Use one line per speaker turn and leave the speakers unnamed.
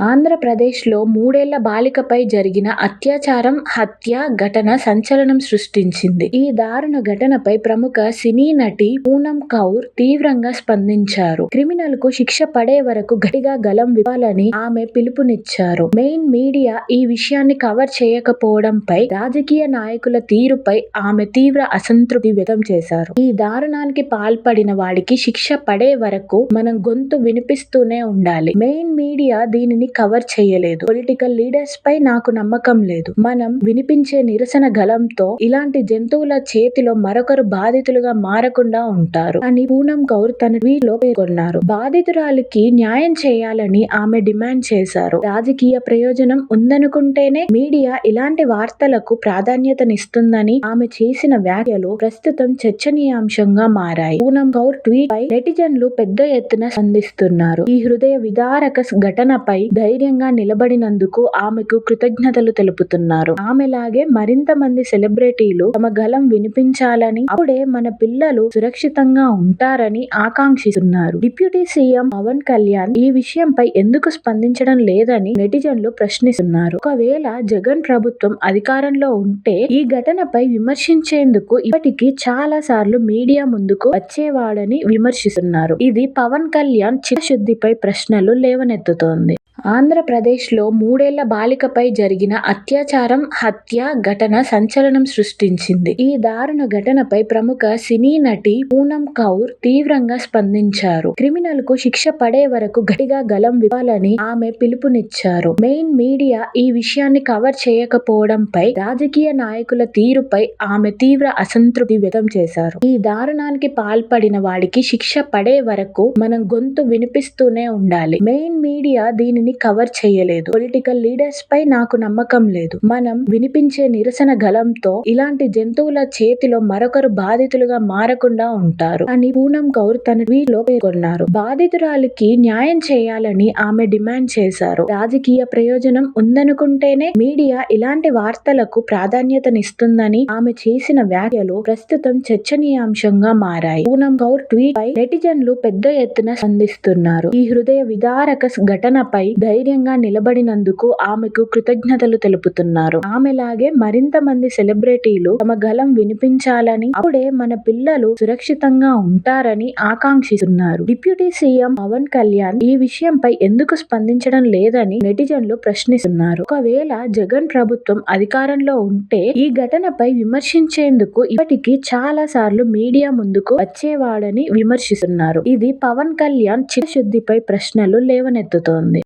ఆంధ్రప్రదేశ్లో మూడేళ్ళ బాలికపై జరిగిన అత్యాచారం, హత్య ఘటన సంచలనం సృష్టించింది. ఈ దారుణ ఘటనపై ప్రముఖ సినీ నటి పూనం కౌర్ తీవ్రంగా స్పందించారు. క్రిమినల్కు శిక్ష పడే వరకు గట్టిగా గలం ఇవ్వాలని ఆమె పిలుపునిచ్చారు. మెయిన్ మీడియా ఈ విషయాన్ని కవర్ చేయకపోవడంపై, రాజకీయ నాయకుల తీరుపై ఆమె తీవ్ర అసంతృప్తి వ్యక్తం చేశారు. ఈ దారుణానికి పాల్పడిన వాడికి శిక్ష పడే వరకు మనం గొంతు వినిపిస్తూనే ఉండాలి. మెయిన్ మీడియా దీనిని కవర్ చేయలేదు. పొలిటికల్ లీడర్స్ పై నాకు నమ్మకం లేదు. మనం వినిపించే నిరసన గలంతో ఇలాంటి జంతువుల చేతిలో మరొకరు బాధితులుగా మారకుండా ఉంటారు అని పూనం కౌర్ తన ట్వీట్లో పేర్కొన్నారు. బాధితురాలికి న్యాయం చేయాలని ఆమె డిమాండ్ చేశారు. రాజకీయ ప్రయోజనం ఉందనుకుంటేనే మీడియా ఇలాంటి వార్తలకు ప్రాధాన్యతనిస్తుందని ఆమె చేసిన వ్యాఖ్యలు ప్రస్తుతం చర్చనీయాంశంగా మారాయి. పూనం కౌర్ ట్వీట్ పై నెటిజన్లు పెద్ద ఎత్తున స్పందిస్తున్నారు. ఈ హృదయ విదారక ఘటనపై ధైర్యంగా నిలబడినందుకు ఆమెకు కృతజ్ఞతలు తెలుపుతున్నారు. ఆమెలాగే మరింత మంది సెలబ్రిటీలు తమ గళం వినిపించాలని, అప్పుడే మన పిల్లలు సురక్షితంగా ఉంటారని ఆకాంక్షిస్తున్నారు. డిప్యూటీ సీఎం పవన్ కళ్యాణ్ ఈ విషయంపై ఎందుకు స్పందించడం లేదని నెటిజన్లు ప్రశ్నిస్తున్నారు. ఒకవేళ జగన్ ప్రభుత్వం అధికారంలో ఉంటే ఈ ఘటనపై విమర్శించేందుకు ఇప్పటికి చాలా సార్లు మీడియా ముందుకు వచ్చేవాడని విమర్శిస్తున్నారు. ఇది పవన్ కళ్యాణ్ చిత్తశుద్ధిపై ప్రశ్నలు లేవనెత్తుతోంది. ఆంధ్రప్రదేశ్లో మూడేళ్ళ బాలికపై జరిగిన అత్యాచారం, హత్య ఘటన సంచలనం సృష్టించింది. ఈ దారుణ ఘటనపై ప్రముఖ సినీ నటి పూనం కౌర్ తీవ్రంగా స్పందించారు. క్రిమినల్కు శిక్ష పడే వరకు గట్టిగా గలం ఇవ్వాలని ఆమె పిలుపునిచ్చారు. మెయిన్ మీడియా ఈ విషయాన్ని కవర్ చేయకపోవడంపై, రాజకీయ నాయకుల తీరుపై ఆమె తీవ్ర అసంతృప్తి వ్యక్తం చేశారు. ఈ దారుణానికి పాల్పడిన వాడికి శిక్ష పడే వరకు మనం గొంతు వినిపిస్తూనే ఉండాలి. మెయిన్ మీడియా దీనిని కవర్ చేయలేదు. పొలిటికల్ లీడర్స్ పై నాకు నమ్మకం లేదు. మనం వినిపించే నిరసన గలంతో ఇలాంటి జంతువుల చేతిలో మరొకరు బాధితులుగా మారకుండా ఉంటారు అని పూనం కౌర్ తన ట్వీట్లో పేర్కొన్నారు. బాధితురాలికి న్యాయం చేయాలని ఆమె డిమాండ్ చేశారు. రాజకీయ ప్రయోజనం ఉందనుకుంటేనే మీడియా ఇలాంటి వార్తలకు ప్రాధాన్యతనిస్తుందని ఆమె చేసిన వ్యాఖ్యలు ప్రస్తుతం చర్చనీయాంశంగా మారాయి. పూనం కౌర్ ట్వీట్ పై నెటిజన్లు పెద్ద ఎత్తున స్పందిస్తున్నారు. ఈ హృదయ విదారక ఘటనపై ధైర్యంగా నిలబడినందుకు ఆమెకు కృతజ్ఞతలు తెలుపుతున్నారు. ఆమెలాగే మరింత మంది సెలబ్రిటీలు తమ గళం వినిపించాలని, అప్పుడే మన పిల్లలు సురక్షితంగా ఉంటారని ఆకాంక్షిస్తున్నారు. డిప్యూటీ సీఎం పవన్ కళ్యాణ్ ఈ విషయంపై ఎందుకు స్పందించడం లేదని నెటిజన్లు ప్రశ్నిస్తున్నారు. ఒకవేళ జగన్ ప్రభుత్వం అధికారంలో ఉంటే ఈ ఘటనపై విమర్శించేందుకు ఇప్పటికీ చాలా సార్లు మీడియా ముందుకు వచ్చేవాడని విమర్శిస్తున్నారు. ఇది పవన్ కళ్యాణ్ చిత్తశుద్ధిపై ప్రశ్నలు లేవనెత్తుతోంది.